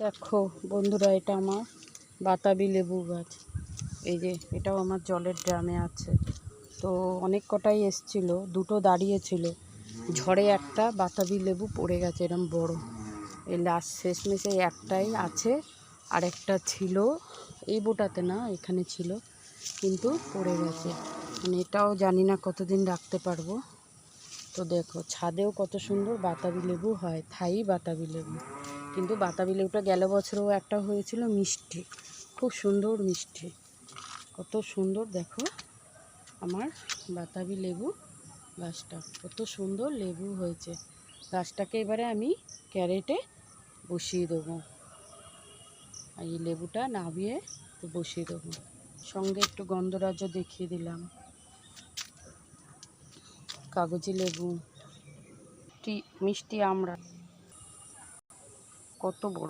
দেখো বন্ধুরা, এটা আমার বাতাবি লেবু গাছ। এই যে, এটাও আমার জলের ড্রামে আছে। তো অনেক কটাই এসছিল, দুটো দাঁড়িয়েছিল। ঝড়ে একটা বাতাবি লেবু পড়ে গেছে, এরম বড়। এই লাস্ট শেষমেশে একটাই আছে আর একটা ছিল। এই বোটাতে না, এখানে ছিল, কিন্তু পড়ে গেছে। মানে এটাও জানি না কতদিন রাখতে পারব। তো দেখো, ছাদেও কত সুন্দর বাতাবি লেবু হয়, থাই বাতাবি লেবু। কিন্তু বাতাবি লেবুটা গেল বছরও একটা হয়েছিল মিষ্টি। খুব সুন্দর মিষ্টি। কত সুন্দর দেখো আমার বাতাবি লেবু গাছটা। কত সুন্দর লেবু হয়েছে। গাছটাকে এবারে আমি ক্যারেটে বসিয়ে দেবো। এই লেবুটা নামিয়ে বসিয়ে দেবো। সঙ্গে একটু গন্ধরাজ্য দেখিয়ে দিলাম। কাগজি লেবু মিষ্টি আমড়া। কত বড়